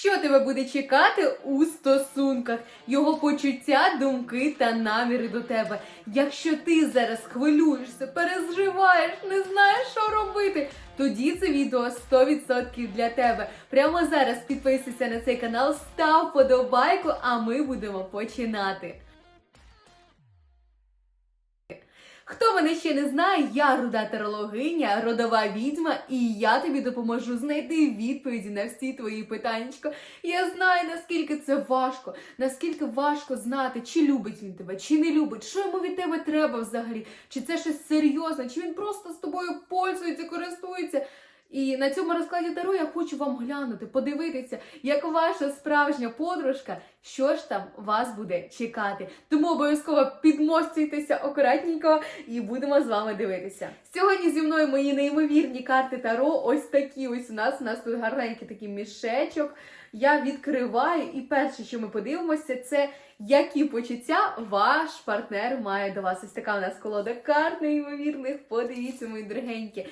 що тебе буде чекати у стосунках, його почуття, думки та наміри до тебе. Якщо ти зараз хвилюєшся, переживаєш, не знаєш, що робити, тоді це відео 100% для тебе. Прямо зараз підписуйся на цей канал, став подобайку, а ми будемо починати. Хто мене ще не знає, я руда терологиня, родова відьма, і я тобі допоможу знайти відповіді на всі твої питаннячка. Я знаю, наскільки це важко, наскільки важко знати, чи любить він тебе, чи не любить, що йому від тебе треба взагалі, чи це щось серйозне, чи він просто з тобою пользується, користується. І на цьому розкладі Таро я хочу вам глянути, подивитися, як ваша справжня подружка, що ж там вас буде чекати. Тому обов'язково підмостуйтеся акуратненько і будемо з вами дивитися. Сьогодні зі мною мої неймовірні карти Таро. Ось такі ось у нас. У нас тут гарненький такий мішечок. Я відкриваю, і перше, що ми подивимося, це які почуття ваш партнер має до вас. Ось така у нас колода карт неймовірних. Подивіться, мої дорогенькі.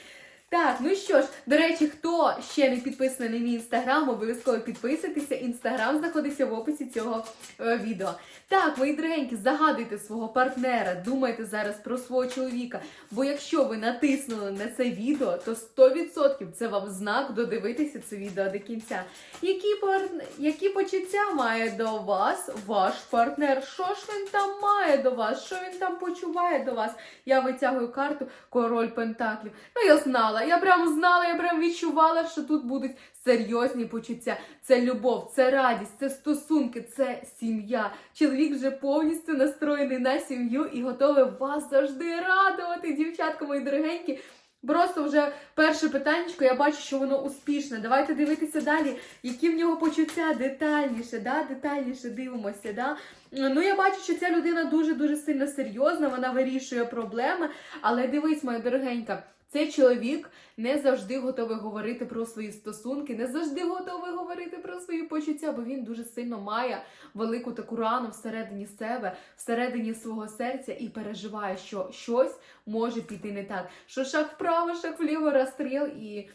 Так, ну що ж, до речі, хто ще не підписаний на мій інстаграм, обов'язково підписуйтеся. Інстаграм знаходиться в описі цього е, відео. Так, мої дорогенькі, загадуйте свого партнера, думайте зараз про свого чоловіка. Бо якщо ви натиснули на це відео, то 100% це вам знак додивитися це відео до кінця. Які, пар... Які почуття має до вас ваш партнер? Що ж він там має до вас? Що він там почуває до вас? Я витягую карту Король Пентаклів. Ну, я знала, я прям знала, я прям відчувала, що тут будуть серйозні почуття. Це любов, це радість, це стосунки, це сім'я. Чоловік вже повністю настроєний на сім'ю і готовий вас завжди радувати, дівчатка мої дорогенькі. Просто вже перше питаннячко, я бачу, що воно успішне. Давайте дивитися далі, які в нього почуття детальніше, да? детальніше дивимося. Да? Ну, я бачу, що ця людина дуже-дуже сильно серйозна, вона вирішує проблеми. Але дивись, моя дорогенька, цей чоловік не завжди готовий говорити про свої стосунки, не завжди готовий говорити про свої почуття, бо він дуже сильно має велику таку рану всередині себе, всередині свого серця і переживає, що щось може піти не так. Що шаг вправо, шаг вліво, розстріл і.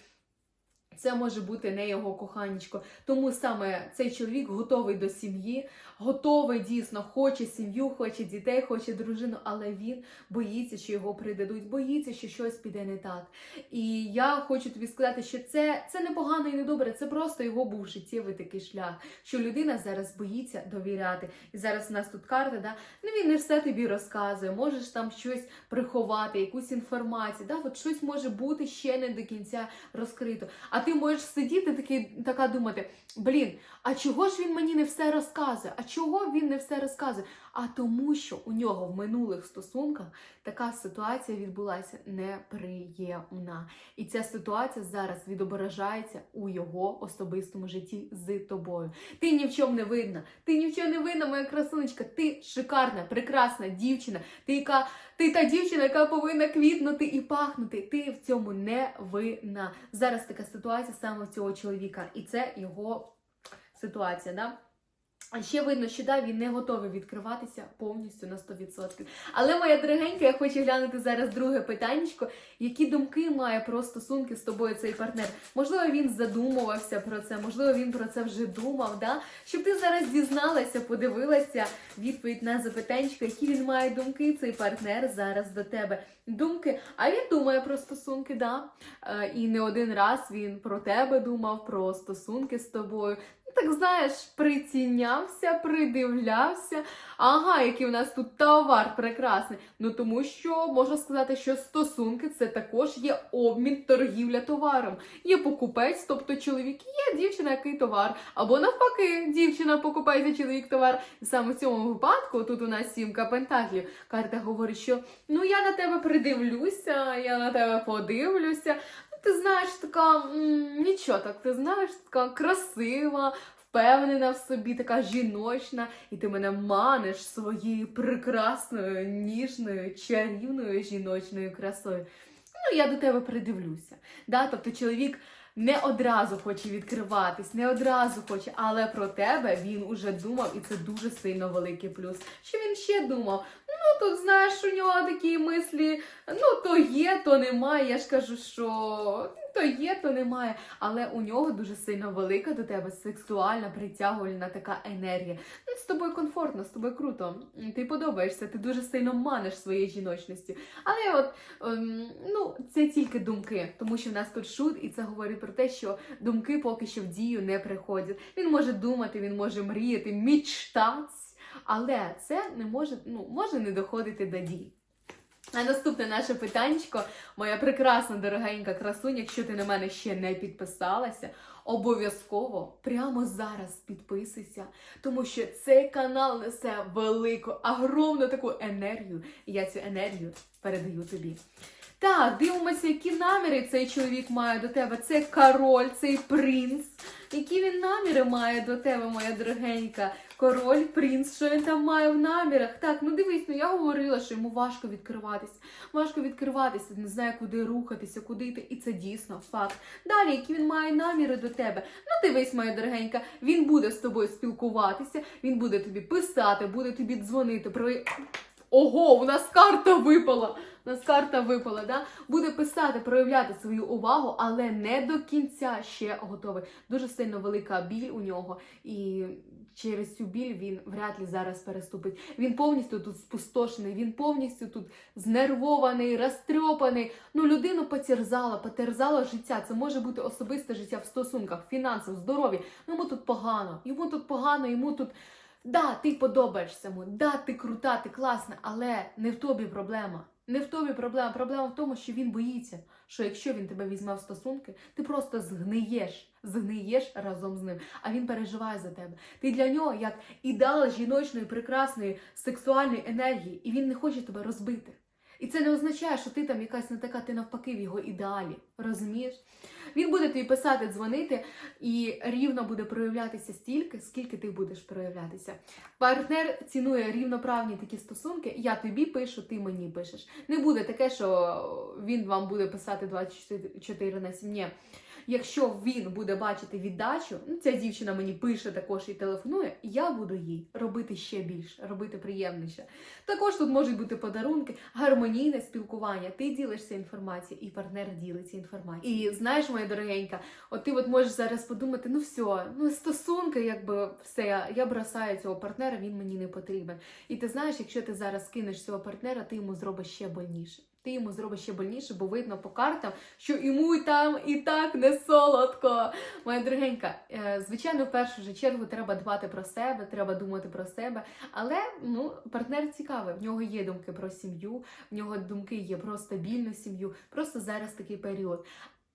Це може бути не його коханечко. Тому саме цей чоловік готовий до сім'ї, готовий дійсно, хоче сім'ю, хоче дітей, хоче дружину, але він боїться, що його придадуть, боїться, що щось піде не так. І я хочу тобі сказати, що це, це не погано і не добре, це просто його був життєвий такий шлях, що людина зараз боїться довіряти. І зараз у нас тут карта, да? ну він не все тобі розказує, можеш там щось приховати, якусь інформацію, да? От щось може бути ще не до кінця розкрито. А ти можеш сидіти такий, така думати: блін, а чого ж він мені не все розказує? А чого він не все розказує? А тому, що у нього в минулих стосунках така ситуація відбулася неприємна. І ця ситуація зараз відображається у його особистому житті з тобою. Ти ні в чому не винна. Ти ні в чому не винна, моя красунечка. Ти шикарна, прекрасна дівчина. Ти яка ти та дівчина, яка повинна квітнути і пахнути. Ти в цьому не винна. Зараз така ситуація саме в цього чоловіка, і це його ситуація. Да? Ще видно, що да, він не готовий відкриватися повністю на 100%. Але моя дорогенька, я хочу глянути зараз друге питаннячко. Які думки має про стосунки з тобою цей партнер? Можливо, він задумувався про це, можливо, він про це вже думав. Да? Щоб ти зараз дізналася, подивилася відповідь на запитанечко, які він має думки, цей партнер зараз до тебе. Думки, а він думає про стосунки, да. Е, і не один раз він про тебе думав, про стосунки з тобою. Так знаєш, прицінявся, придивлявся. Ага, який у нас тут товар прекрасний. Ну тому що можна сказати, що стосунки це також є обмін торгівля товаром. Є покупець, тобто чоловік, є дівчина, який товар. Або навпаки, дівчина покупець, а чоловік товар. Саме в цьому випадку тут у нас сімка пентаклів. Карта говорить, що ну я на тебе придивлюся, я на тебе подивлюся. Ти знаєш, така м, нічого так, ти знаєш, така красива, впевнена в собі, така жіночна, і ти мене маниш своєю прекрасною, ніжною, чарівною жіночною красою. Ну, я до тебе придивлюся. Да? Тобто чоловік не одразу хоче відкриватись, не одразу хоче, але про тебе він уже думав, і це дуже сильно великий плюс. Що він ще думав? Ну, тут знаєш, у нього такі мислі, ну то є, то немає. Я ж кажу, що то є, то немає. Але у нього дуже сильно велика до тебе сексуальна, притягувальна така енергія. Ну, з тобою комфортно, з тобою круто. Ти подобаєшся, ти дуже сильно маниш своєю жіночністю. Але от ем, ну, це тільки думки, тому що в нас тут шут, і це говорить про те, що думки поки що в дію не приходять. Він може думати, він може мріяти, мічтати, але це не може, ну, може не доходити до дій. А наступне наше питаннячко, моя прекрасна дорогенька красуня, якщо ти на мене ще не підписалася, обов'язково прямо зараз підписуйся, тому що цей канал несе велику, огромну таку енергію, і я цю енергію передаю тобі. Так, дивимося, які наміри цей чоловік має до тебе. Це король, цей принц. Які він наміри має до тебе, моя дорогенька? Король, принц, що він там має в намірах? Так, ну дивись, ну я говорила, що йому важко відкриватися. Важко відкриватися, не знає, куди рухатися, куди йти. І це дійсно факт. Далі, які він має наміри до тебе? Ну дивись, моя дорогенька, він буде з тобою спілкуватися, він буде тобі писати, буде тобі дзвонити. Про... Ого, у нас карта випала! У нас карта випала, да? Буде писати, проявляти свою увагу, але не до кінця ще готовий. Дуже сильно велика біль у нього, і через цю біль він вряд ли зараз переступить. Він повністю тут спустошений, він повністю тут знервований, розтрьопаний. Ну, людину потерзала, потерзала життя. Це може бути особисте життя в стосунках, фінансах, здоров'я. Ну, Йому тут погано, йому тут погано, йому тут. Да, ти подобаєшся йому, да, ти крута, ти класна, але не в тобі проблема. Не в тобі проблема. Проблема в тому, що він боїться, що якщо він тебе візьме в стосунки, ти просто згниєш, згниєш разом з ним. А він переживає за тебе. Ти для нього як ідеал жіночної, прекрасної, сексуальної енергії, і він не хоче тебе розбити. І це не означає, що ти там якась не така, ти навпаки в його ідеалі. Розумієш? Він буде тобі писати, дзвонити і рівно буде проявлятися стільки, скільки ти будеш проявлятися. Партнер цінує рівноправні такі стосунки. Я тобі пишу, ти мені пишеш. Не буде таке, що він вам буде писати 24 на 7. Ні. Якщо він буде бачити віддачу, ну ця дівчина мені пише також і телефонує, я буду їй робити ще більше, робити приємніше. Також тут можуть бути подарунки, гармонійне спілкування. Ти ділишся інформацією, і партнер ділиться інформацією. І знаєш, моя дорогенька, от ти от можеш зараз подумати: ну все, ну стосунки, якби все, я, бросаю цього партнера, він мені не потрібен. І ти знаєш, якщо ти зараз кинеш цього партнера, ти йому зробиш ще больніше. Ти йому зробиш ще больніше, бо видно по картам, що йому й там і так не солодко. Моя дорогенька, е, звичайно, в першу ж чергу треба дбати про себе, треба думати про себе. Але ну, партнер цікавий. В нього є думки про сім'ю, в нього думки є про стабільну сім'ю. Просто зараз такий період.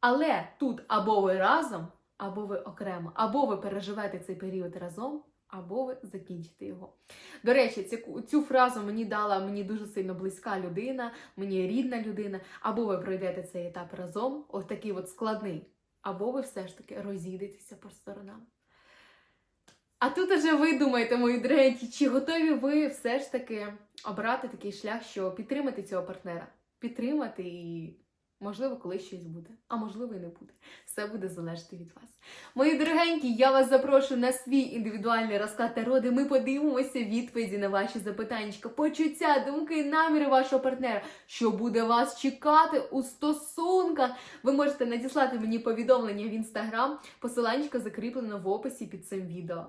Але тут або ви разом, або ви окремо, або ви переживете цей період разом. Або ви закінчите його. До речі, цю, цю фразу мені дала мені дуже сильно близька людина, мені рідна людина. Або ви пройдете цей етап разом, ось такий от складний, або ви все ж таки розійдетеся по сторонам. А тут уже ви думаєте, мої дорогенькі, чи готові ви все ж таки обрати такий шлях, що підтримати цього партнера? Підтримати і, можливо, колись щось буде, а можливо, і не буде. Все буде залежати від вас. Мої дорогенькі, я вас запрошую на свій індивідуальний розклад таро, де Ми подивимося відповіді на ваші запитання, почуття, думки, наміри вашого партнера, що буде вас чекати у стосунках. Ви можете надіслати мені повідомлення в інстаграм. Посиланнячко закріплено в описі під цим відео.